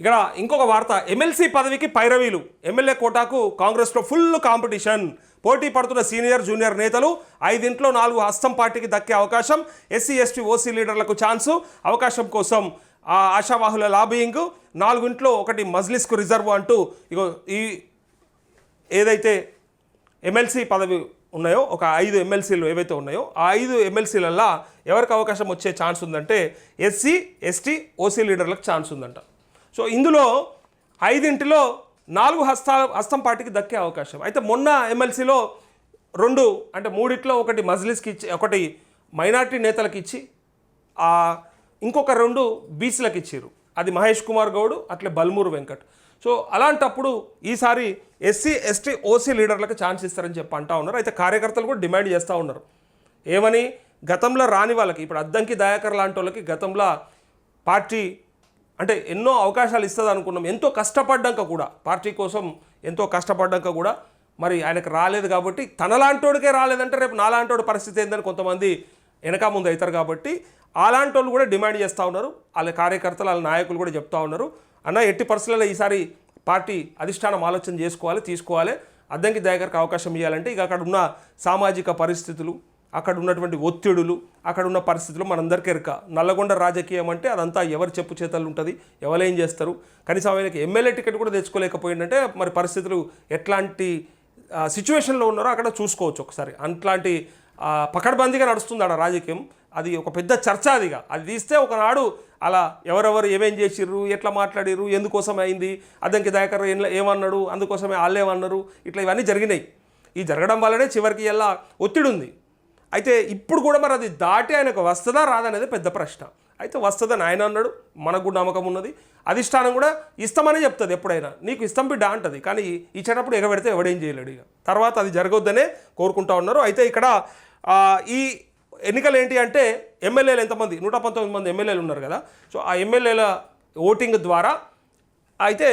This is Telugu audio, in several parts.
ఇక్కడ ఇంకొక వార్త. ఎమ్మెల్సీ పదవికి పైరవీలు. ఎమ్మెల్యే కోటాకు కాంగ్రెస్లో ఫుల్ కాంపిటీషన్. పోటీ పడుతున్న సీనియర్ జూనియర్ నేతలు ఐదింట్లో నాలుగు హస్తం పార్టీకి దక్కే అవకాశం. ఎస్సీ ఎస్టీ ఓసీ లీడర్లకు ఛాన్సు అవకాశం కోసం ఆ ఆశావాహుల లాబియింగ్. నాలుగింట్లో ఒకటి మజ్లిస్కు రిజర్వ్ అంటూ ఇగో ఈ ఏదైతే ఎమ్మెల్సీ పదవి ఉన్నాయో ఒక ఐదు ఎమ్మెల్సీలు ఏవైతే ఉన్నాయో ఆ ఐదు ఎమ్మెల్సీలల్లో ఎవరికి అవకాశం వచ్చే ఛాన్స్ ఉందంటే ఎస్సీ ఎస్టీ ఓసీ లీడర్లకు ఛాన్స్ ఉందంట సో ఇందులో ఐదింటిలో నాలుగు హస్తాల హస్తం పార్టీకి దక్కే అవకాశం. అయితే మొన్న ఎమ్మెల్సీలో రెండు అంటే మూడిట్లో ఒకటి మజ్లిస్కి ఇచ్చి ఒకటి మైనార్టీ నేతలకు ఇచ్చి ఇంకొక రెండు బీసీలకు ఇచ్చారు అది మహేష్ కుమార్ గౌడ్ అట్లే బల్మూరు వెంకట్. సో అలాంటప్పుడు ఈసారి ఎస్సీ ఎస్టీ ఓసీ లీడర్లకు ఛాన్స్ ఇస్తారని చెప్పి అంటా ఉన్నారు. అయితే కార్యకర్తలు కూడా డిమాండ్ చేస్తూ ఉన్నారు. ఏమని? గతంలో రాని వాళ్ళకి ఇప్పుడు అద్దంకి దయాకర్ లాంటి వాళ్ళకి గతంలో పార్టీ అంటే ఎన్నో అవకాశాలు ఇస్తుంది అనుకున్నాం. ఎంతో కష్టపడ్డాక కూడా పార్టీ కోసం ఎంతో కష్టపడ్డాక కూడా మరి ఆయనకు రాలేదు కాబట్టి తనలాంటోడికే రాలేదంటే రేపు నాలాంటోడి పరిస్థితి ఏందని కొంతమంది వెనక ముందు అవుతారు కాబట్టి అలాంటి వాళ్ళు కూడా డిమాండ్ చేస్తూ ఉన్నారు. వాళ్ళ కార్యకర్తలు వాళ్ళ నాయకులు కూడా చెప్తా ఉన్నారు. అన్న ఎట్టి పరిస్థితుల్లో ఈసారి పార్టీ అధిష్టానం ఆలోచన చేసుకోవాలి తీసుకోవాలి. అద్దంకి దయాకర్కి అవకాశం ఇవ్వాలంటే ఇక అక్కడ ఉన్న సామాజిక పరిస్థితులు అక్కడ ఉన్నటువంటి ఒత్తిడులు అక్కడ ఉన్న పరిస్థితులు మనందరికీ ఎరక. నల్లగొండ రాజకీయం అంటే అదంతా ఎవరు చెప్పు చేతలు ఉంటుంది ఎవరేం చేస్తారు. కనీసం ఆయనకి ఎమ్మెల్యే టికెట్ కూడా తెచ్చుకోలేకపోయిందంటే మరి పరిస్థితులు ఎట్లాంటి సిచ్యువేషన్లో ఉన్నారో అక్కడ చూసుకోవచ్చు ఒకసారి. అట్లాంటి పకడ్బందీగా నడుస్తుంది ఆడ రాజకీయం. అది ఒక పెద్ద చర్చ అదిగా. అది తీస్తే ఒకనాడు అలా ఎవరెవరు ఏమేం చేసిర్రు ఎట్లా మాట్లాడిర్రు ఎందుకోసం అయింది అద్దంకి దయాకర్ ఏమన్నాడు అందుకోసమే వాళ్ళు ఏమన్నారు ఇట్లా ఇవన్నీ జరిగినాయి. ఈ జరగడం వల్లనే చివరికి ఎలా ఒత్తిడి ఉంది అయితే ఇప్పుడు కూడా మరి అది దాటి ఆయనకు వస్తుందా రాదనేది పెద్ద ప్రశ్న. అయితే వస్తుందని ఆయన అన్నాడు మనకు కూడా నమ్మకం ఉన్నది. అధిష్టానం కూడా ఇస్తామని చెప్తుంది ఎప్పుడైనా. నీకు ఇష్టం బిడ్డ అంటది. కానీ ఇచ్చేటప్పుడు ఎగబెడితే ఎవడేం చేయలేడు ఇక. తర్వాత అది జరగొద్దనే కోరుకుంటా ఉన్నారు. అయితే ఇక్కడ ఈ ఎన్నికలు ఏంటి అంటే ఎమ్మెల్యేలు ఎంతమంది? నూట పంతొమ్మిది మంది ఎమ్మెల్యేలు ఉన్నారు కదా. సో ఆ ఎమ్మెల్యేల ఓటింగ్ ద్వారా అయితే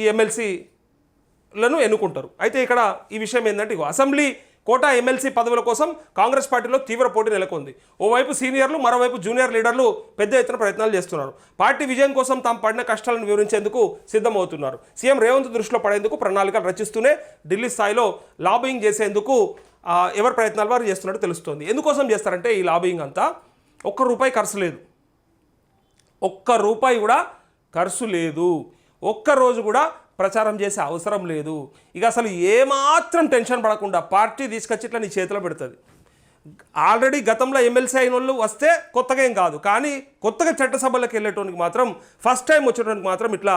ఈ ఎమ్మెల్సీలను ఎన్నుకుంటారు. అయితే ఇక్కడ ఈ విషయం ఏంటంటే ఇగో అసెంబ్లీ కోటా ఎమ్మెల్సీ పదవుల కోసం కాంగ్రెస్ పార్టీలో తీవ్ర పోటీ నెలకొంది. ఓవైపు సీనియర్లు మరోవైపు జూనియర్ లీడర్లు పెద్ద ఎత్తున ప్రయత్నాలు చేస్తున్నారు. పార్టీ విజయం కోసం తాము పడిన కష్టాలను వివరించేందుకు సిద్ధమవుతున్నారు. సీఎం రేవంత్ దృష్టిలో పడేందుకు ప్రణాళికలు రచిస్తూనే ఢిల్లీ స్థాయిలో లాబింగ్ చేసేందుకు ఎవరి ప్రయత్నాలు వారు చేస్తున్నట్టు తెలుస్తోంది. ఎందుకోసం చేస్తారంటే ఈ లాబింగ్ అంతా ఒక్క రూపాయి ఖర్చు లేదు. ఒక్క రూపాయి కూడా ఖర్చు లేదు. ఒక్క రోజు కూడా ప్రచారం చేసే అవసరం లేదు. ఇక అసలు ఏమాత్రం టెన్షన్ పడకుండా పార్టీ తీసుకొచ్చి ఇట్లా నీ చేతిలో పెడుతుంది. ఆల్రెడీ గతంలో ఎమ్మెల్సీ అయిన వాళ్ళు వస్తే కొత్తగా ఏం కాదు. కానీ కొత్తగా చట్టసభలకు వెళ్ళేటోనికి మాత్రం ఫస్ట్ టైం వచ్చేటోనికి మాత్రం ఇట్లా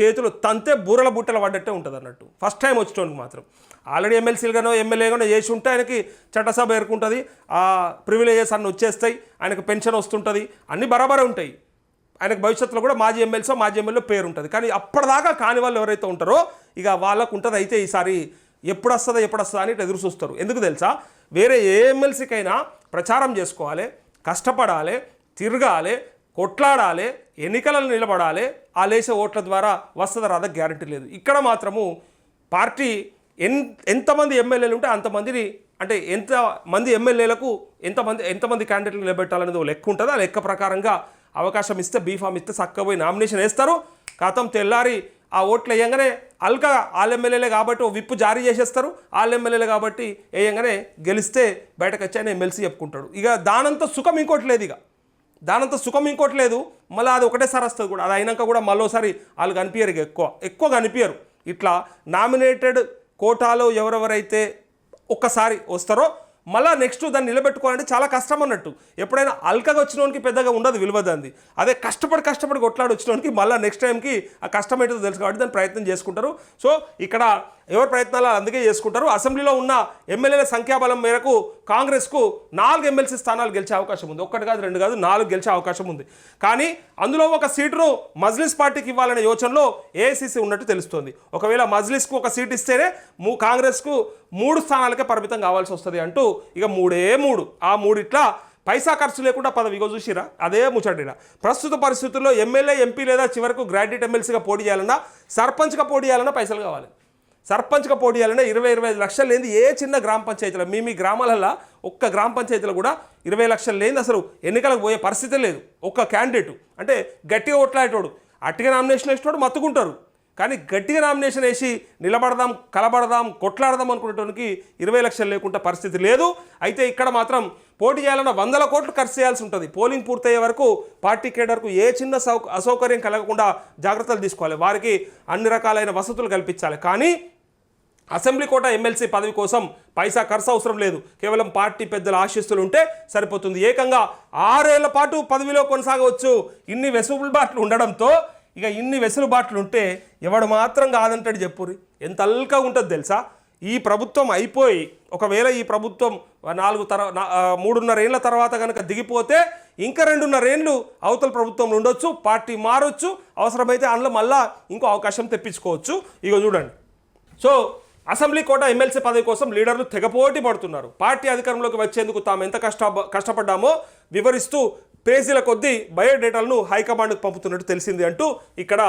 చేతులు తంతే బూరల బుట్టలు పడ్డట్టే ఉంటుంది అన్నట్టు. ఫస్ట్ టైం వచ్చేటోనికి మాత్రం. ఆల్రెడీ ఎమ్మెల్సీలుగానో ఎమ్మెల్యేగానో చేసి ఉంటే ఆయనకి చట్టసభ ఎరుకుంటుంది ఆ ప్రివిలేజెస్ అన్నీ వచ్చేస్తాయి. ఆయనకు పెన్షన్ వస్తుంటుంది. అన్నీ బరాబరే ఉంటాయి. ఆయనకు భవిష్యత్తులో కూడా మాజీ ఎమ్మెల్సీ మాజీ ఎమ్మెల్యే పేరు ఉంటుంది. కానీ అప్పటిదాకా కాని వాళ్ళు ఎవరైతే ఉంటారో ఇక వాళ్ళకు ఉంటుంది అయితే ఈసారి ఎప్పుడు వస్తుందో ఎప్పుడు వస్తుందో అని ఎదురు చూస్తారు. ఎందుకు తెలుసా? వేరే ఏ ఎమ్మెల్సీకైనా ప్రచారం చేసుకోవాలి కష్టపడాలి తిరగాలి కొట్లాడాలి ఎన్నికలలో నిలబడాలి ఆ లేసే ఓట్ల ద్వారా వస్తుందా రాదా గ్యారంటీ లేదు. ఇక్కడ మాత్రము పార్టీ ఎన్ ఎంతమంది ఎమ్మెల్యేలు ఉంటే అంతమందిని అంటే ఎంత మంది ఎమ్మెల్యేలకు ఎంతమంది ఎంతమంది క్యాండిడేట్లు నిలబెట్టాలనేది లెక్క ఉంటుంది? ఆ లెక్క ప్రకారంగా అవకాశం ఇస్తే బీఫామ్ ఇస్తే చక్కగా నామినేషన్ వేస్తారు. కథం తెల్లారి ఆ ఓట్లు వేయంగానే అల్కా వాళ్ళ ఎమ్మెల్యేలే కాబట్టి ఓ విప్పు జారీ చేసేస్తారు. వాళ్ళ ఎమ్మెల్యేలే కాబట్టి వేయంగానే గెలిస్తే బయటకు వచ్చి ఆయన ఎమ్మెల్సీ చెప్పుకుంటాడు. ఇక దానంత సుఖం ఇంకోటి లేదు ఇక. దానంత సుఖం ఇంకోటి లేదు. మళ్ళీ అది ఒకటేసారి వస్తుంది కూడా. అది అయినాక కూడా మరోసారి వాళ్ళు కనిపించరు ఇక ఎక్కువ. ఎక్కువ కనిపించరు ఇట్లా నామినేటెడ్ కోటాలో ఎవరెవరైతే ఒక్కసారి వస్తారో మళ్ళీ నెక్స్ట్ దాన్ని నిలబెట్టుకోవాలంటే చాలా కష్టం అన్నట్టు. ఎప్పుడైనా అల్కగా వచ్చినోనికి పెద్దగా ఉండదు విలువ దాన్ని అదే కష్టపడి కష్టపడి కొట్లాడి వచ్చినోనికి మళ్ళీ నెక్స్ట్ టైంకి ఆ కష్టం ఏంటో తెలుసు కాబట్టి దాన్ని ప్రయత్నం చేసుకుంటారు. సో ఇక్కడ ఎవరి ప్రయత్నాలు అందుకే చేసుకుంటారు? అసెంబ్లీలో ఉన్న ఎమ్మెల్యేల సంఖ్యాబలం మేరకు కాంగ్రెస్కు నాలుగు ఎమ్మెల్సీ స్థానాలు గెలిచే అవకాశం ఉంది. ఒక్కటి కాదు రెండు కాదు నాలుగు గెలిచే అవకాశం ఉంది. కానీ అందులో ఒక సీటును మజ్లిస్ పార్టీకి ఇవ్వాలనే యోచనలో ఏఐసీసీ ఉన్నట్టు తెలుస్తోంది. ఒకవేళ మజ్లిస్కు ఒక సీట్ ఇస్తేనే మూ కాంగ్రెస్కు మూడు స్థానాలకే పరిమితం కావాల్సి వస్తుంది అంటూ ఇక మూడే మూడు. ఆ మూడిట్లా పైసా ఖర్చు లేకుండా పదవిగో చూసిరా అదే ముచ్చటిరా ప్రస్తుత పరిస్థితుల్లో ఎమ్మెల్యే ఎంపీ లేదా చివరకు గ్రాడ్యుయేట్ ఎమ్మెల్సీగా పోటీ చేయాలన్నా సర్పంచ్గా పోటీ చేయాలన్నా పైసలు కావాలి. సర్పంచ్గా పోటీ చేయాలంటే ఇరవై ఇరవై ఐదు లక్షలు లేని ఏ చిన్న గ్రామ పంచాయతీలో మీ మీ గ్రామాలలో ఒక్క గ్రామ పంచాయతీలో కూడా ఇరవై లక్షలు లేని అసలు ఎన్నికలకు పోయే పరిస్థితి లేదు. ఒక్క క్యాండిడేట్ అంటే గట్టిగా ఓట్లాడేటోడు అట్టిగా నామినేషన్ వేసినోడు మత్తుకుంటారు. కానీ గట్టిగా నామినేషన్ వేసి నిలబడదాం కలబడదాం కొట్లాడదాం అనుకునేటానికి ఇరవై లక్షలు లేకుండా పరిస్థితి లేదు. అయితే ఇక్కడ మాత్రం పోటీ చేయాలన్న వందల కోట్లు ఖర్చు చేయాల్సి ఉంటుంది. పోలింగ్ పూర్తయ్యే వరకు పార్టీ కేడర్కు ఏ చిన్న సౌ అసౌకర్యం కలగకుండా జాగ్రత్తలు తీసుకోవాలి. వారికి అన్ని రకాలైన వసతులు కల్పించాలి. కానీ అసెంబ్లీ కోట ఎమ్మెల్సీ పదవి కోసం పైసా ఖర్చు అవసరం లేదు. కేవలం పార్టీ పెద్దల ఆశీస్సులు ఉంటే సరిపోతుంది. ఏకంగా ఆరేళ్ళ పాటు పదవిలో కొనసాగవచ్చు. ఇన్ని వెసులుబాట్లు ఉండడంతో ఇక ఇన్ని వెసులుబాట్లు ఉంటే ఎవడు మాత్రం కాదంటాడు చెప్పురి ఎంత అల్కా ఉంటుంది తెలుసా? ఈ ప్రభుత్వం అయిపోయి ఒకవేళ ఈ ప్రభుత్వం నాలుగు తర మూడున్నరేళ్ళ తర్వాత కనుక దిగిపోతే ఇంకా రెండున్నరేళ్ళు అవతల ప్రభుత్వంలో ఉండొచ్చు పార్టీ మారొచ్చు అవసరమైతే అందులో మళ్ళా ఇంకో అవకాశం తెప్పించుకోవచ్చు. ఇక చూడండి. సో అసెంబ్లీ కోట ఎమ్మెల్సీ పదవి కోసం లీడర్లు తెగపోటీ పడుతున్నారు. పార్టీ అధికారంలోకి వచ్చేందుకు తాము ఎంత కష్ట కష్టపడ్డామో వివరిస్తూ పేజీల కొద్దీ బయోడేటాలను హైకమాండ్కు పంపుతున్నట్టు తెలిసింది అంటూ ఇక్కడ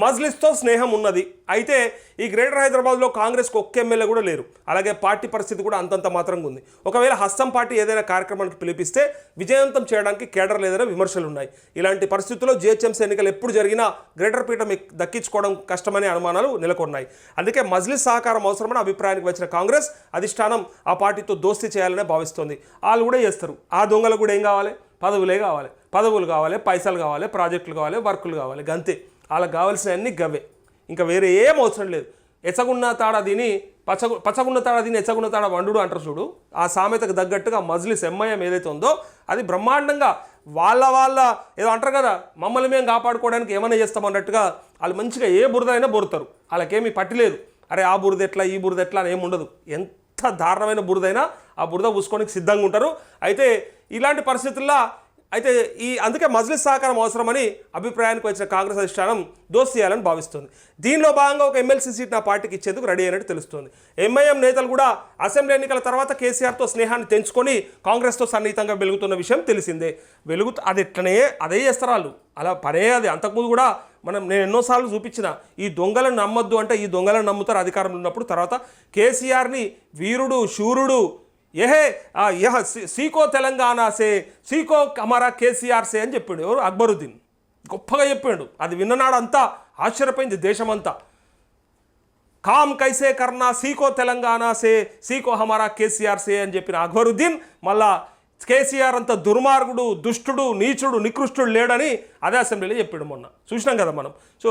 మజ్లిస్తో స్నేహం ఉన్నది. అయితే ఈ గ్రేటర్ హైదరాబాద్లో కాంగ్రెస్కు ఒక్క ఎమ్మెల్యే కూడా లేరు. అలాగే పార్టీ పరిస్థితి కూడా అంతంత మాత్రంగా ఉంది. ఒకవేళ హస్తం పార్టీ ఏదైనా కార్యక్రమానికి పిలిపిస్తే విజయవంతం చేయడానికి కేడర్ లేదనే విమర్శలు ఉన్నాయి. ఇలాంటి పరిస్థితుల్లో జిహెచ్ఎంసీ ఎన్నికలు ఎప్పుడు జరిగినా గ్రేటర్ పీఠం దక్కించుకోవడం కష్టమనే అనుమానాలు నెలకొన్నాయి. అందుకే మజ్లిస్ సహకారం అవసరమని అభిప్రాయానికి వచ్చిన కాంగ్రెస్ అధిష్టానం ఆ పార్టీతో దోస్తీ చేయాలనే భావిస్తోంది. వాళ్ళు కూడా చేస్తారు. ఆ దొంగలు కూడా ఏం కావాలి? పదవులే కావాలి. పదవులు కావాలి పైసలు కావాలి ప్రాజెక్టులు కావాలి వర్కులు కావాలి. గంతే. వాళ్ళకి కావాల్సినవన్నీ గవే. ఇంకా వేరే ఏం అవసరం లేదు. ఎచ్చగున్న తాడ తిని పచ్చగు పచ్చగున్న తాడ తిని ఎచ్చగున్న తాడ వండుడు అంటారు చూడు. ఆ సామెతకు తగ్గట్టుగా మజ్లిస్ ఎంఐఎం ఏదైతే ఉందో అది బ్రహ్మాండంగా వాళ్ళ వాళ్ళ ఏదో అంటారు కదా మమ్మల్ని మేము కాపాడుకోవడానికి ఏమైనా చేస్తామన్నట్టుగా వాళ్ళు మంచిగా ఏ బురద అయినా బొరుతారు. వాళ్ళకేమీ పట్టిలేదు. అరే ఆ బురద ఎట్లా ఈ బురద ఎట్లా అని ఏమి ఉండదు. ఎంత దారుణమైన బురదైనా ఆ బురద పూసుకోనికి సిద్ధంగా ఉంటారు. అయితే ఇలాంటి పరిస్థితుల్లో అయితే ఈ అందుకే మజ్లిస్ సహకారం అవసరమని అభిప్రాయానికి వచ్చిన కాంగ్రెస్ అధిష్టానం దోస్త్ చేయాలని భావిస్తుంది. దీనిలో భాగంగా ఒక ఎమ్మెల్సీ సీట్ నా పార్టీకి ఇచ్చేందుకు రెడీ అయినట్టు తెలుస్తుంది. ఎంఐఎం నేతలు కూడా అసెంబ్లీ ఎన్నికల తర్వాత కేసీఆర్తో స్నేహాన్ని తెంచుకొని కాంగ్రెస్తో సన్నిహితంగా వెలుగుతున్న విషయం తెలిసిందే. వెలుగు అది ఎట్లనే అదే చేస్తారు వాళ్ళు. అలా పనే అది. అంతకుముందు కూడా మనం నేను ఎన్నోసార్లు చూపించిన ఈ దొంగలను నమ్మొద్దు అంటే ఈ దొంగలను నమ్ముతారు అధికారంలో ఉన్నప్పుడు. తర్వాత కేసీఆర్ని వీరుడు శూరుడు ఏహే ఆ, యహ సీకో తెలంగాణ సే సీకో అమరా కేసీఆర్ సే అని చెప్పాడు ఎవరు? అక్బరుద్దీన్. గొప్పగా చెప్పాడు. అది విన్ననాడంతా ఆశ్చర్యపోయింది దేశమంతా. కామ్ కైసే కర్నా సీకో తెలంగాణ సే సీకో హమారా కేసీఆర్ సే అని చెప్పిన అక్బరుద్దీన్ మళ్ళా కేసీఆర్ అంత దుర్మార్గుడు దుష్టుడు నీచుడు నికృష్టుడు లేడని అదే అసెంబ్లీలో చెప్పాడు మొన్న. చూసినాం కదా మనం. సో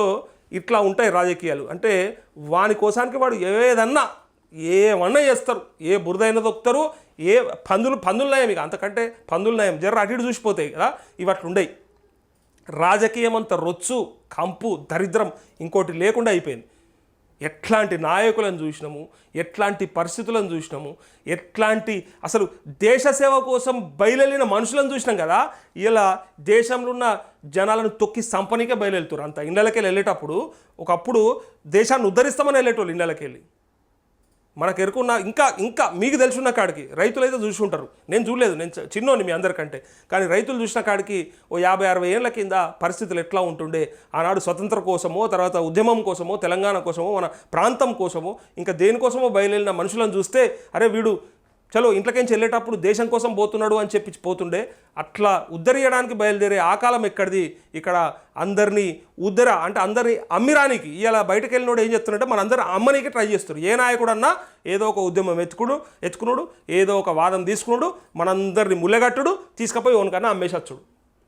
ఇట్లా ఉంటాయి రాజకీయాలు. అంటే వాని కోసానికి వాడు ఏదన్నా ఏమన్నా చేస్తారు? ఏ బురదైనా దొక్కుతారు ఏ పందులు పందులు నయం ఇక. అంతకంటే పందులు నయం. జర్ర అటు ఇటు చూసిపోతాయి కదా. ఇవి అట్లుండయి రాజకీయం అంత రొచ్చు కంపు దరిద్రం ఇంకోటి లేకుండా అయిపోయింది. ఎట్లాంటి నాయకులను చూసినాము? ఎట్లాంటి పరిస్థితులను చూసినాము? ఎట్లాంటి అసలు దేశ సేవ కోసం బయలుదేరిన మనుషులను చూసినాం కదా. ఇలా దేశంలో ఉన్న జనాలను తొక్కి సంపనికే బయలుదేరుతారు అంత ఇళ్ళకెళ్ళి వెళ్ళేటప్పుడు ఒకప్పుడు దేశాన్ని ఉద్ధరిస్తామని వెళ్ళేటోళ్ళు ఇళ్ళకెళ్ళి మనకు ఎరుకున్న ఇంకా ఇంకా మీకు తెలుసున్న కాడికి రైతులైతే చూసి ఉంటారు నేను చూడలేదు నేను చిన్నోని మీ అందరికంటే. కానీ రైతులు చూసిన కాడికి ఓ యాభై అరవై ఏళ్ళ కింద పరిస్థితులు ఎట్లా ఉంటుండే? ఆనాడు స్వతంత్ర కోసమో తర్వాత ఉద్యమం కోసమో తెలంగాణ కోసమో మన ప్రాంతం కోసమో ఇంకా దేనికోసమో బయలుదేరిన మనుషులను చూస్తే అరే వీడు చలో ఇంట్లోకేంచి వెళ్ళేటప్పుడు దేశం కోసం పోతున్నాడు అని చెప్పి పోతుండే అట్లా ఉద్ధరించడానికి బయలుదేరే ఆ కాలం ఎక్కడిది? ఇక్కడ అందరినీ ఉద్దర అంటే అందరినీ అమ్మిరానికి ఇలా బయటకు వెళ్ళినోడు ఏం చెప్తున్నాడంటే మనందరూ అమ్మనికి ట్రై చేస్తారు ఏ నాయకుడన్నా ఏదో ఒక ఉద్యమం ఎత్తుకుడు ఎత్తుకున్నాడు ఏదో ఒక వాదం తీసుకున్నాడు మనందరిని ముల్లగట్టుడు తీసుకుపోయి ఓనికన్నా అమ్మేసచ్చుడు.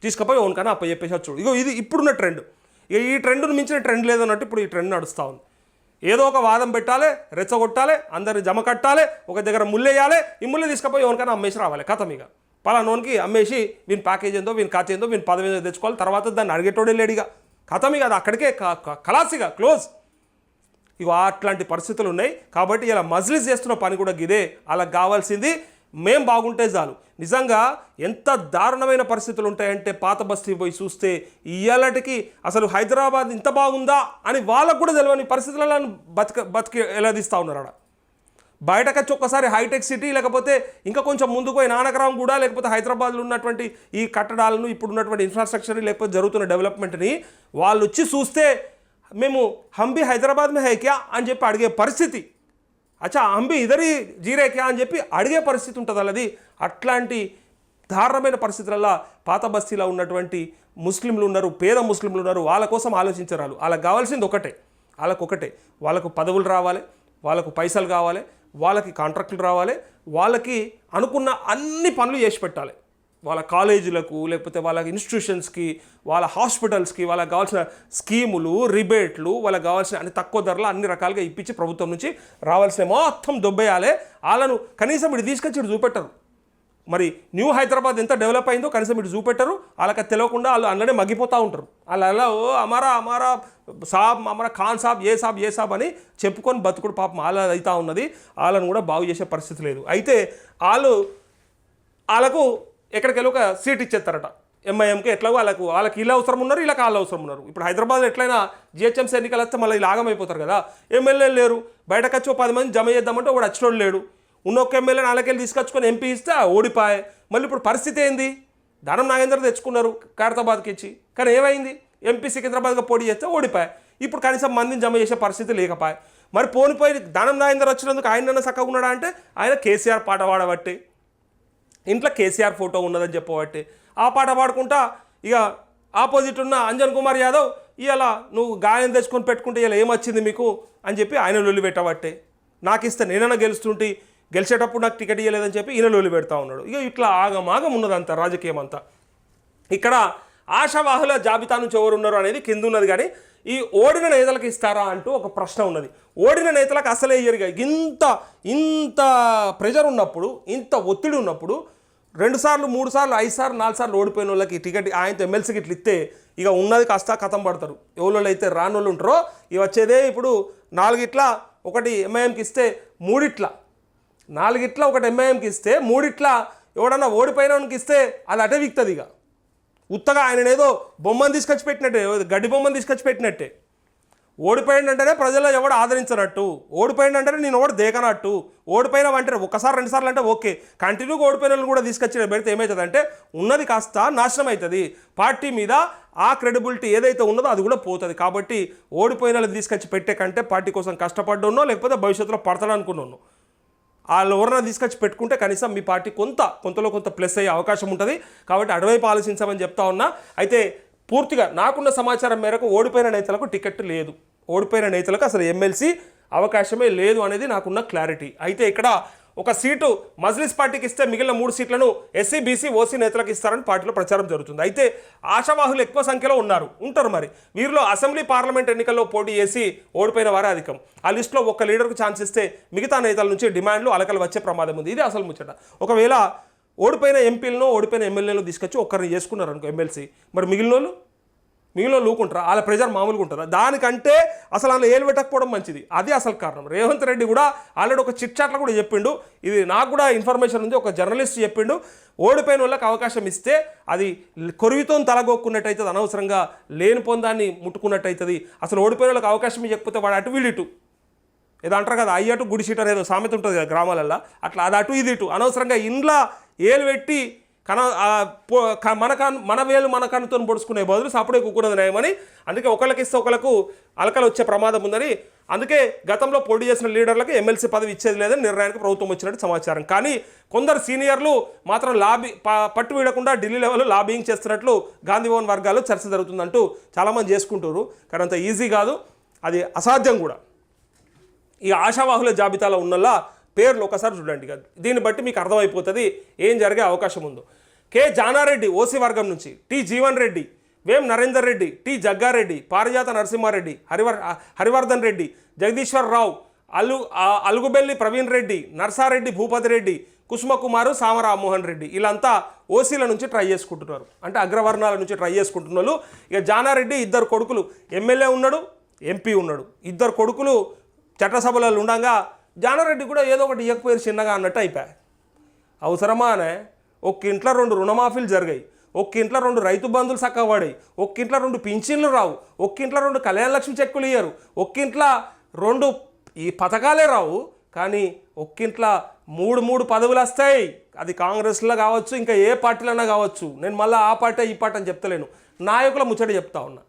తీసుకుపోయి ఓన్కన్నా అప్ప చెప్పేసచ్చుడు ఇగో ఇది ఇప్పుడున్న ట్రెండ్. ఇక ఈ ట్రెండ్ను మించిన ట్రెండ్ లేదన్నట్టు ఇప్పుడు ఈ ట్రెండ్ నడుస్తూ ఉంది. ఏదో ఒక వాదం పెట్టాలి రెచ్చగొట్టాలి అందరిని జమ కట్టాలి ఒక దగ్గర ముళ్ళేయాలి ఈ ముళ్ళు తీసుకుపోయి ఎవరికైనా అమ్మేసి రావాలి కథం ఇక పలానోనికి అమ్మేసి వీని ప్యాకేజ్ ఏందో వీని ఖాతా ఏందో వీని పదవి ఏందో తెచ్చుకోవాలి తర్వాత దాన్ని అడిగేటోడే లేడిగా కథం ఇక అది అక్కడికే కలాసిగా క్లోజ్. ఇక అట్లాంటి పరిస్థితులు ఉన్నాయి. కాబట్టి ఇలా మజ్లిస్ చేస్తున్న పని కూడా ఇదే అలా కావాల్సింది మేం బాగుంటే చాలు. నిజంగా ఎంత దారుణమైన పరిస్థితులు ఉంటాయంటే పాత బస్తీ పోయి చూస్తే ఇయ్యాలటికి అసలు హైదరాబాద్ ఇంత బాగుందా అని వాళ్ళకు కూడా తెలియని పరిస్థితులలో బతిక బతికి ఎలాదిస్తూ ఉన్నారు అక్కడ బయటకొచ్చి ఒక్కసారి హైటెక్ సిటీ లేకపోతే ఇంకా కొంచెం ముందుకు పోయి నానకరాం కూడా లేకపోతే హైదరాబాద్లో ఉన్నటువంటి ఈ కట్టడాలను ఇప్పుడు ఉన్నటువంటి ఇన్ఫ్రాస్ట్రక్చర్ లేకపోతే జరుగుతున్న డెవలప్మెంట్ని వాళ్ళు వచ్చి చూస్తే మేము హంబి హైదరాబాద్ మే హైక్యా అని చెప్పి అడిగే పరిస్థితి. అచ్చా అంబి ఇదరి జీరేకే అని చెప్పి అడిగే పరిస్థితి ఉంటుంది వాళ్ళది అట్లాంటి దారుణమైన పరిస్థితులలో పాత బస్తీలో ఉన్నటువంటి ముస్లింలు ఉన్నారు పేద ముస్లింలు ఉన్నారు వాళ్ళ కోసం ఆలోచించరు వాళ్ళు వాళ్ళకి కావాల్సింది ఒకటే. వాళ్ళకు ఒకటే. వాళ్ళకు పదవులు రావాలి వాళ్ళకు పైసలు కావాలి వాళ్ళకి కాంట్రాక్టులు రావాలి వాళ్ళకి అనుకున్న అన్ని పనులు చేసి పెట్టాలి. వాళ్ళ కాలేజీలకు లేకపోతే వాళ్ళ ఇన్స్టిట్యూషన్స్కి వాళ్ళ హాస్పిటల్స్కి వాళ్ళకి కావాల్సిన స్కీములు రిబేట్లు వాళ్ళకి కావాల్సిన అన్ని తక్కువ ధరలు అన్ని రకాలుగా ఇప్పించి ప్రభుత్వం నుంచి రావాల్సిన మొత్తం దొబ్బేయాలి. వాళ్ళను కనీసం ఇటు తీసుకొచ్చి ఇటు చూపెట్టరు. మరి న్యూ హైదరాబాద్ ఎంత డెవలప్ అయిందో కనీసం ఇటు చూపెట్టరు. వాళ్ళకి తెలియకుండా వాళ్ళు అందులోనే మగ్గిపోతూ ఉంటారు. వాళ్ళు అలా ఓ అమారా అమారా సాబ్ అమరా ఖాన్ సాబ్ ఏ సాబ్ ఏ సాబ్ అని చెప్పుకొని బతుకుడు పాపం వాళ్ళ అయితే ఉన్నది. వాళ్ళను కూడా బాగు చేసే పరిస్థితి లేదు. అయితే వాళ్ళు వాళ్ళకు ఎక్కడికెళ్ళి ఒక సీట్ ఇచ్చేస్తారట. ఎంఐఎంకి ఎట్లాగో వాళ్ళకు వాళ్ళకి ఇలా అవసరం ఉన్నారు ఇలా కాళ్ళు అవసరం ఉన్నారు. ఇప్పుడు హైదరాబాద్ ఎట్లయినా జిహెచ్ఎంసీ ఎన్నికలు వస్తే మళ్ళీ లాగమైపోతారు ఆగమైపోతారు కదా ఎమ్మెల్యేలు లేరు. బయటకు వచ్చి ఓ పది మంది జమ చేద్దామంటే ఒకడు వచ్చినోడు లేడు. ఉన్న ఒక్క ఎమ్మెల్యే నాలుగేళ్ళు తీసుకొచ్చుకొని ఎంపీ ఇస్తే ఆ ఓడిపాయే. మళ్ళీ ఇప్పుడు పరిస్థితి ఏంది? దానం నాగేంద్ర తెచ్చుకున్నారు ఖైరతాబాద్కి ఇచ్చి. కానీ ఏమైంది? ఎంపీ సికింద్రాబాద్గా పోటీ చేస్తే ఓడిపాయే. ఇప్పుడు కనీసం మందిని జమ చేసే పరిస్థితి లేకపాయే. మరి పోనిపోయి దానం నాగేంద్ర వచ్చినందుకు ఆయన చక్కగా ఉన్నాడా అంటే ఆయన కేసీఆర్ పాట పాడబట్టి. ఇంట్లో కేసీఆర్ ఫోటో ఉన్నదని చెప్పబట్టి ఆ పాట పాడుకుంటా ఇక ఆపోజిట్ ఉన్న అంజన్ కుమార్ యాదవ్ ఇలా నువ్వు గాయం తెచ్చుకొని పెట్టుకుంటే ఇలా ఏమొచ్చింది మీకు? అని చెప్పి ఆయన లొల్లి పెట్టబట్టే. నాకు ఇస్తే నేనైనా గెలుస్తుంటే గెలిచేటప్పుడు నాకు టికెట్ ఇవ్వలేదని చెప్పి ఈయన లొల్లి పెడతా ఉన్నాడు. ఇక ఇట్లా ఆగమాగం ఉన్నదంతా రాజకీయం అంతా ఇక్కడ ఆశావాహుల జాబితా నుంచి ఎవరు ఉన్నారు అనేది కింద ఉన్నది కానీ ఈ ఓడిన నేతలకు ఇస్తారా అంటూ ఒక ప్రశ్న ఉన్నది. ఓడిన నేతలకు అసలే ఇయ్యరుగా ఇంత ఇంత ప్రెజర్ ఉన్నప్పుడు ఇంత ఒత్తిడి ఉన్నప్పుడు రెండు సార్లు మూడు సార్లు ఐదు సార్లు నాలుగు సార్లు ఓడిపోయిన వాళ్ళకి టికెట్ ఆయనతో ఎమ్మెల్సీకి ఇట్లా ఇస్తే ఇక ఉన్నది కాస్త కథం పడతారు. ఎవరు అయితే రాని వాళ్ళు ఉంటారో ఇవి వచ్చేదే ఇప్పుడు నాలుగిట్ల ఒకటి ఎంఐఎంకి ఇస్తే మూడిట్ల. నాలుగిట్ల ఒకటి ఎంఐఎంకి ఇస్తే మూడిట్ల. ఎవడన్నా ఓడిపోయినోనికి ఇస్తే అది అటే విక్తుంది ఇక. ఉత్తగా ఆయన ఏదో బొమ్మను తీసుకొచ్చి పెట్టినట్టే గడ్డి బొమ్మను తీసుకొచ్చి పెట్టినట్టే. ఓడిపోయిందంటేనే ప్రజల్లో ఎవడు ఆదరించినట్టు. ఓడిపోయిందంటేనే నేను ఓడి దేకనట్టు. ఓడిపోయిన అంటే ఒకసారి రెండుసార్లు అంటే ఓకే. కంటిన్యూగా ఓడిపోయిన వాళ్ళు కూడా తీసుకొచ్చి పెడితే ఏమవుతుందంటే ఉన్నది కాస్త నాశనం అవుతుంది పార్టీ మీద ఆ క్రెడిబిలిటీ ఏదైతే ఉన్నదో అది కూడా పోతుంది. కాబట్టి ఓడిపోయిన వాళ్ళు తీసుకొచ్చి పెట్టే కంటే పార్టీ కోసం కష్టపడ్డానో లేకపోతే భవిష్యత్తులో పడతాడనుకున్నాను వాళ్ళు ఎవరైనా తీసుకొచ్చి పెట్టుకుంటే కనీసం మీ పార్టీ కొంత కొంతలో కొంత ప్లస్ అయ్యే అవకాశం ఉంటుంది. కాబట్టి అటువైపు ఆలోచించామని చెప్తా ఉన్నా అయితే పూర్తిగా నాకున్న సమాచారం మేరకు ఓడిపోయిన నేతలకు టికెట్ లేదు. ఓడిపోయిన నేతలకు అసలు ఎమ్మెల్సీ అవకాశమే లేదు అనేది నాకున్న క్లారిటీ. అయితే ఇక్కడ ఒక సీటు మజ్లిస్ పార్టీకి ఇస్తే మిగిలిన మూడు సీట్లను ఎస్సీ బీసీ ఓసీ నేతలకు ఇస్తారని పార్టీలో ప్రచారం జరుగుతుంది. అయితే ఆశావాహులు ఎక్కువ సంఖ్యలో ఉన్నారు. ఉంటారు మరి. వీరిలో అసెంబ్లీ పార్లమెంట్ ఎన్నికల్లో పోటీ చేసి ఓడిపోయిన వారే అధికం. ఆ లిస్టులో ఒక్క లీడర్కు ఛాన్స్ ఇస్తే మిగతా నేతల నుంచి డిమాండ్లు అలకలు వచ్చే ప్రమాదం ఉంది. ఇది అసలు ముచ్చట. ఒకవేళ ఓడిపోయిన ఎంపీలను ఓడిపోయిన ఎమ్మెల్యేలను తీసుకొచ్చి ఒక్కరిని చేసుకున్నారు అనుకో ఎమ్మెల్సీ. మరి మిగిలిన వాళ్ళు మీలో లూకుంటారా? వాళ్ళ ప్రెజర్ మామూలుగా ఉంటుందా? దానికంటే అసలు అందులో ఏలు పెట్టకపోవడం మంచిది. అది అసలు కారణం. రేవంత్ రెడ్డి కూడా ఆల్రెడీ ఒక చిట్ చాట్లో కూడా చెప్పిండు. ఇది నాకు కూడా ఇన్ఫర్మేషన్ ఉంది. ఒక జర్నలిస్ట్ చెప్పిండు. ఓడిపోయిన వాళ్ళకి అవకాశం ఇస్తే అది కొరివితో తలగొక్కున్నట్టయితే అనవసరంగా లేని పొందాన్ని ముట్టుకున్నట్టయితుంది. అసలు ఓడిపోయిన వాళ్ళకి అవకాశం ఇవ్వకపోతే వాడు అటు వీళ్ళు ఇటు. ఏదో అంటారు కదా అయ్యటు గుడి సీట్ అనేది సామెత ఉంటుంది కదా గ్రామాలల్లో. అట్లా అది అటు ఇది ఇటు. అనవసరంగా ఇండ్ల ఏలు పెట్టి కన మన కన్ మన వేలు మన కన్నుతో పొడుచుకునే బదులు సపడే కుక్కున్నది నయమని అందుకే ఒకళ్ళకి ఇస్తే ఒకళ్ళకు అలకలు వచ్చే ప్రమాదం ఉందని అందుకే గతంలో పోటీ చేసిన లీడర్లకు ఎమ్మెల్సీ పదవి ఇచ్చేది లేదని నిర్ణయానికి ప్రభుత్వం వచ్చినట్టు సమాచారం. కానీ కొందరు సీనియర్లు మాత్రం లాబీ పట్టు వీడకుండా ఢిల్లీ లెవెల్లో లాబింగ్ చేస్తున్నట్లు గాంధీభవన్ వర్గాల్లో చర్చ జరుగుతుందంటూ చాలామంది చేసుకుంటారు కానీ అంత ఈజీ కాదు అది అసాధ్యం కూడా. ఈ ఆశావాహుల జాబితాలో ఉన్నలా పేర్లు ఒకసారి చూడండి. ఇక దీన్ని బట్టి మీకు అర్థమైపోతుంది ఏం జరిగే అవకాశం ఉందో. కె జానారెడ్డి ఓసీ వర్గం నుంచి టి జీవన్ రెడ్డి వేం నరేందర్ రెడ్డి టి జగ్గారెడ్డి పారిజాత నరసింహారెడ్డి హరివర్ హరివర్ధన్ రెడ్డి జగదీశ్వర్ రావు అలు అలుగుబెల్లి ప్రవీణ్ రెడ్డి నర్సారెడ్డి భూపతి రెడ్డి కుసుమకుమారు సామరామ్మోహన్ రెడ్డి వీళ్ళంతా ఓసీల నుంచి ట్రై చేసుకుంటున్నారు. అంటే అగ్రవర్ణాల నుంచి ట్రై చేసుకుంటున్నారు ఇక జానారెడ్డి ఇద్దరు కొడుకులు ఎమ్మెల్యే ఉన్నాడు ఎంపీ ఉన్నాడు. ఇద్దరు కొడుకులు చట్టసభలలో ఉండగా జానారెడ్డి కూడా ఏదో ఒకటి ఇవ్వకపోయారు చిన్నగా అన్నట్టు అయిపోయాయి. అవసరమా అనే ఒక్క ఇంట్లో రెండు రుణమాఫీలు జరిగాయి. ఒక్క ఇంట్లో రెండు రైతు బంధువులు చక్కబడాయి ఒక్క ఇంట్లో రెండు పింఛన్లు రావు. ఒక్క ఇంట్లో రెండు కళ్యాణ లక్ష్మి చెక్కులు ఇయ్యరు. ఒక్క ఇంట్లో రెండు ఈ పథకాలే రావు. కానీ ఒక్కింట్లో మూడు మూడు పదవులు వస్తాయి. అది కాంగ్రెస్లో కావచ్చు ఇంకా ఏ పార్టీలైనా కావచ్చు. నేను మళ్ళీ ఆ పార్టీ ఈ పార్టీ అని చెప్తలేను. నాయకుల ముచ్చట చెప్తా ఉన్నా.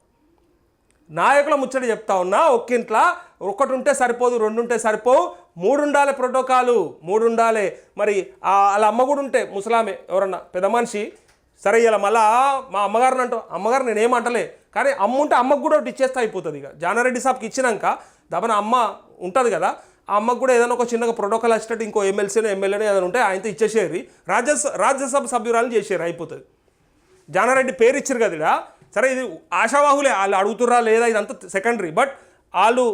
నాయకుల ముచ్చట చెప్తా ఉన్నా ఒక్కింట్లో ఒకటి ఉంటే సరిపోదు రెండు ఉంటే సరిపోవు మూడు ఉండాలి ప్రోటోకాలు మూడు ఉండాలి మరి వాళ్ళ అమ్మ కూడా ఉంటే ముసలామే ఎవరన్నా పెద్ద మనిషి సరే ఇలా మళ్ళా మా అమ్మగారిని అంటూ అమ్మగారు నేను ఏమంటలే కానీ అమ్మ ఉంటే అమ్మకు కూడా ఒకటి ఇచ్చేస్తే అయిపోతుంది ఇక. జానారెడ్డి సాబ్కి ఇచ్చినాక దబన అమ్మ ఉంటుంది కదా ఆ అమ్మకు కూడా ఏదైనా ఒక చిన్నగా ప్రోటోకాల్ వచ్చినట్టు ఇంకో ఎమ్మెల్సీనో ఎమ్మెల్యేనో ఏదైనా ఉంటే ఆయనతో ఇచ్చేసేది రాజ్యసభ రాజ్యసభ సభ్యురాలు చేసేరు అయిపోతుంది. జానారెడ్డి పేరు ఇచ్చారు కదా సరే ఇది ఆశావాహులే వాళ్ళు అడుగుతుర్రా లేదా ఇదంతా సెకండరీ బట్ వాళ్ళు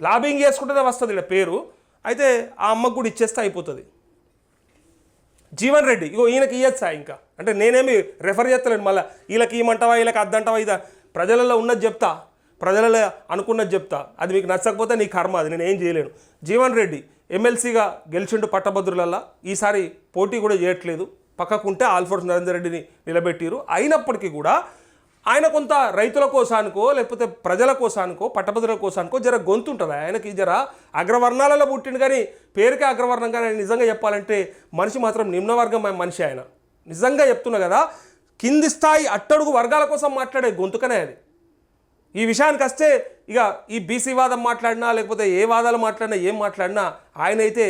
లాబింగ్ చేసుకుంటేనే వస్తుంది ఇలా పేరు. అయితే ఆ అమ్మకు కూడా ఇచ్చేస్తే అయిపోతుంది. జీవన్ రెడ్డి ఇగో ఈయనకి ఇయ్యచ్చా ఇంకా? అంటే నేనేమి రెఫర్ చేస్తలేను మళ్ళీ వీళ్ళకి ఇమ్మంటావా వీళ్ళకి అద్దంటావా ఇదా? ప్రజలలో ఉన్నది చెప్తా. ప్రజలలో అనుకున్నది చెప్తా. అది మీకు నచ్చకపోతే నీ కర్మ అది నేను ఏం చేయలేను. జీవన్ రెడ్డి ఎమ్మెల్సీగా గెలిచిండు పట్టభద్రులల్లా ఈసారి పోటీ కూడా చేయట్లేదు. పక్కకుంటే ఆల్ఫోర్స్ నరేందర్ రెడ్డిని నిలబెట్టిరు అయినప్పటికీ కూడా ఆయన కొంత రైతుల కోసానికో లేకపోతే ప్రజల కోసానికో పట్టభద్రుల కోసానికో జర గొంతు ఉంటుంది ఆయనకి జర అగ్రవర్ణాలలో పుట్టిండు కానీ పేరుకే అగ్రవర్ణం కానీ ఆయన నిజంగా చెప్పాలంటే మనిషి మాత్రం నిమ్నవర్గం మనిషి ఆయన. నిజంగా చెప్తున్నా కదా కింది స్థాయి అట్టడుగు వర్గాల కోసం మాట్లాడే గొంతుకనే అది. ఈ విషయానికి వస్తే ఇక ఈ బీసీ వాదం మాట్లాడినా లేకపోతే ఏ వాదాలు మాట్లాడినా ఏం మాట్లాడినా ఆయన అయితే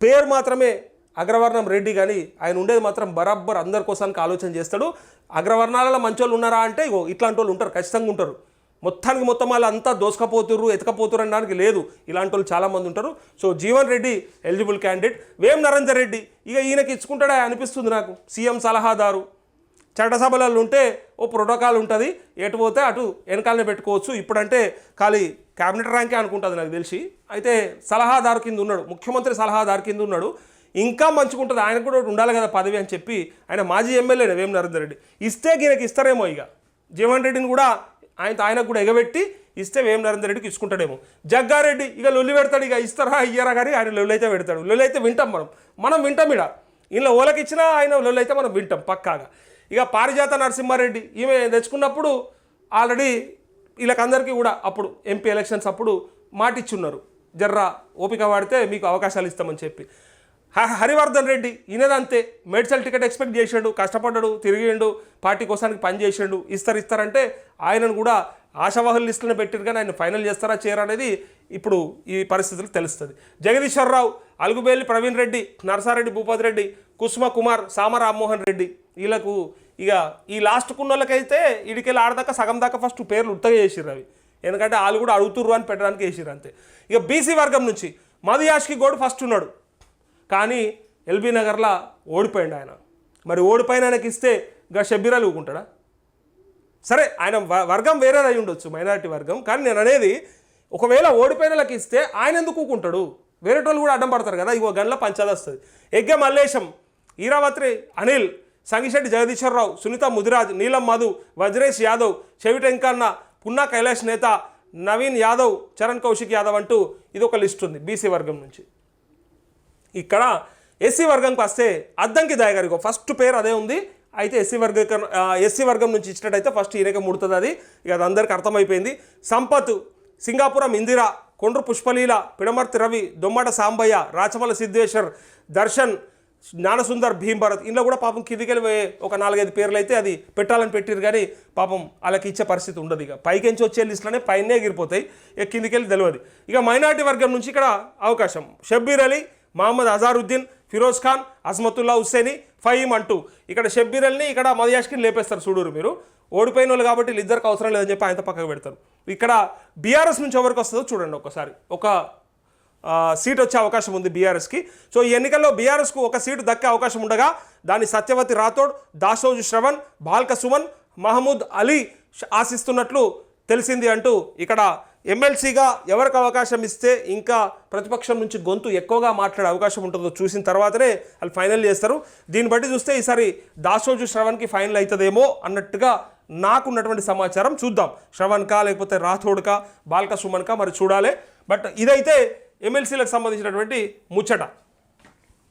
పేరు మాత్రమే అగ్రవర్ణం రెడ్డి కానీ ఆయన ఉండేది మాత్రం బరాబర్ అందరి కోసానికి ఆలోచన చేస్తాడు. అగ్రవర్ణాలలో మంచోళ్ళు ఉన్నారా అంటే ఇగో ఇట్లాంటి వాళ్ళు ఉంటారు ఖచ్చితంగా ఉంటారు. మొత్తానికి మొత్తం వాళ్ళు అంతా దోసుకపోతుర్రు ఎతకపోతురు అనడానికి లేదు. ఇలాంటి వాళ్ళు చాలామంది ఉంటారు. So Jeevan Reddy eligible candidate. Vem Narender Reddy ఇక ఈయనకి ఇచ్చుకుంటాడా అనిపిస్తుంది నాకు. సీఎం సలహాదారు. చట్టసభలలో ఉంటే ఓ ప్రోటోకాల్ ఉంటుంది. ఎటు పోతే అటు వెనకాలనే పెట్టుకోవచ్చు. ఇప్పుడంటే ఖాళీ క్యాబినెట్ ర్యాంకే అనుకుంటుంది నాకు తెలిసి. అయితే సలహాదారు కింద ఉన్నాడు ముఖ్యమంత్రి సలహాదారు కింద ఉన్నాడు. ఇంకా మంచుకుంటుంది. ఆయన కూడా ఉండాలి కదా పదవి అని చెప్పి ఆయన మాజీ ఎమ్మెల్యే వేం నరేందర్ రెడ్డి. ఇస్తే ఈయనకి ఇస్తారేమో ఇక. జీవన్ రెడ్డిని కూడా ఆయన ఆయనకు కూడా ఎగబెట్టి ఇస్తే వేం నరేందర్ రెడ్డికి ఇచ్చుకుంటాడేమో. జగ్గారెడ్డి ఇక లొల్లి పెడతాడు ఇక ఇస్తారా ఇయ్యారా కానీ ఆయన లొల్లి అయితే పెడతాడు. లొల్లి అయితే వింటాం మనం. మనం వింటాం ఇడ. ఇంట్లో ఓలకి ఇచ్చినా ఆయన లొల్లి అయితే మనం వింటాం పక్కాగా. ఇక పారిజాత నరసింహారెడ్డి ఈమె తెచ్చుకున్నప్పుడు ఆల్రెడీ వీళ్ళకందరికీ కూడా అప్పుడు ఎంపీ ఎలక్షన్స్ అప్పుడు మాటిచ్చున్నారు. జర్రా ఓపిక వాడితే మీకు అవకాశాలు ఇస్తామని చెప్పి. హరివర్ధన్ రెడ్డి ఈయనదంతే. మెడిసల్ టికెట్ ఎక్స్పెక్ట్ చేసాడు కష్టపడ్డాడు తిరిగిండు పార్టీ కోసానికి పని చేసాడు ఇస్తారు ఇస్తారంటే ఆయనను కూడా ఆశావాహుల లిస్టులను పెట్టారు కానీ ఆయన ఫైనల్ చేస్తారా చేయరా అనేది ఇప్పుడు ఈ పరిస్థితులు తెలుస్తుంది. జగదీశ్వరరావు అలుగుబేలి ప్రవీణ్ రెడ్డి నరసారెడ్డి భూపతి రెడ్డి కుసుమ కుమార్ సామ రామ్మోహన్ రెడ్డి వీళ్ళకు ఇక ఈ లాస్ట్ కున్నోళ్ళకైతే ఇడికెళ్ళి ఆడదాకా సగం దాకా ఫస్ట్ పేర్లు ఉత్తగా చేసిర్రు అవి. ఎందుకంటే వాళ్ళు కూడా అడుగుతుర్రు అని పెట్టడానికి వేసిర్రు అంతే. ఇక బీసీ వర్గం నుంచి మధు యాష్కి గోడు ఫస్ట్ ఉన్నాడు. కానీ ఎల్బీ నగర్లో ఓడిపోయాడు ఆయన మరి ఓడిపోయిన ఆయనకి ఇస్తే గా షబ్బీరాలు ఊకుంటాడా? సరే ఆయన వ- వర్గం వేరేది అయి ఉండొచ్చు మైనారిటీ వర్గం. కానీ నేను అనేది ఒకవేళ ఓడిపోయిన వాళ్ళకి ఇస్తే ఆయన ఎందుకు ఊకుంటాడు? వేరే వాళ్ళు కూడా అడ్డం పడతారు కదా ఇగో గన్ల పంచాది వస్తుంది. ఎగ్గే మల్లేశం ఈరావత్రి అనిల్ సంగిశెట్టి జగదీశ్వరరావు సునీత ముదిరాజ్ నీలం మధు వజ్రేష్ యాదవ్ చెవిటెంకన్న పున్నా కైలాష్ నేత నవీన్ యాదవ్ చరణ్ కౌశిక్ యాదవ్ అంటూ ఇది ఒక లిస్ట్ ఉంది బీసీ వర్గం నుంచి. ఇక్కడ ఎస్సీ వర్గంకి వస్తే అద్దంకి దయగారికి ఫస్ట్ పేరు అదే ఉంది. అయితే ఎస్సీ వర్గ ఎస్సీ వర్గం నుంచి ఇచ్చినట్టయితే ఫస్ట్ ఈయనకే ముడుతుంది అది. ఇక అది అందరికీ అర్థమైపోయింది. సంపత్ సింగాపురం ఇందిరా కొండ్రు పుష్పలీల పిడమర్తి రవి దొమ్మట సాంబయ్య రాచమల సిద్ధేశ్వర్ దర్శన్ జ్ఞానసుందర్ భీమ్ భరత్ ఇంట్లో కూడా పాపం కిందికెళ్ళి ఒక నాలుగైదు పేర్లు అయితే అది పెట్టాలని పెట్టిరు కానీ పాపం వాళ్ళకి ఇచ్చే పరిస్థితి ఉండదు ఇక. పైకెంచి వచ్చే లిస్టులోనే పైనే ఎగిరిపోతాయి. ఇక కిందికెళ్ళి తెలియదు ఇక మైనార్టీ వర్గం నుంచి ఇక్కడ అవకాశం. షబ్బీర్ అలీ మహమ్మద్ అజారుద్దీన్ ఫిరోజ్ ఖాన్ అజ్మతుల్లా హుస్సేని ఫహీమ్ అంటూ. ఇక్కడ షబ్బీరల్ని ఇక్కడ మదయాష్కిని లేపేస్తారు చూడరు మీరు. ఓడిపోయిన వాళ్ళు కాబట్టి వీళ్ళిద్దరికి అవసరం లేదని చెప్పి ఆయనతో పక్కకు పెడతారు. ఇక్కడ బీఆర్ఎస్ నుంచి ఎవరికి వస్తుందో చూడండి ఒకసారి. ఒక సీట్ వచ్చే అవకాశం ఉంది బీఆర్ఎస్కి. సో ఈ ఎన్నికల్లో బీఆర్ఎస్కు ఒక సీటు దక్కే అవకాశం ఉండగా దాన్ని సత్యవతి రాథోడ్ దాసోజు శ్రవణ్ బాల్క సుమన్ మహమూద్ అలీ ఆశిస్తున్నట్లు తెలిసింది అంటూ ఇక్కడ ఎమ్మెల్సీగా ఎవరికి అవకాశం ఇస్తే ఇంకా ప్రతిపక్షం నుంచి గొంతు ఎక్కువగా మాట్లాడే అవకాశం ఉంటుందో చూసిన తర్వాతనే వాళ్ళు ఫైనల్ చేస్తారు. దీన్ని బట్టి చూస్తే ఈసారి దాసోజు శ్రవణ్కి ఫైనల్ అవుతుందేమో అన్నట్టుగా నాకున్నటువంటి సమాచారం చూద్దాం. శ్రవణ్కా లేకపోతే రాథోడ్కా బాల్క సుమన్కా మరి చూడాలి. బట్ ఇదైతే ఎమ్మెల్సీలకు సంబంధించినటువంటి ముచ్చట.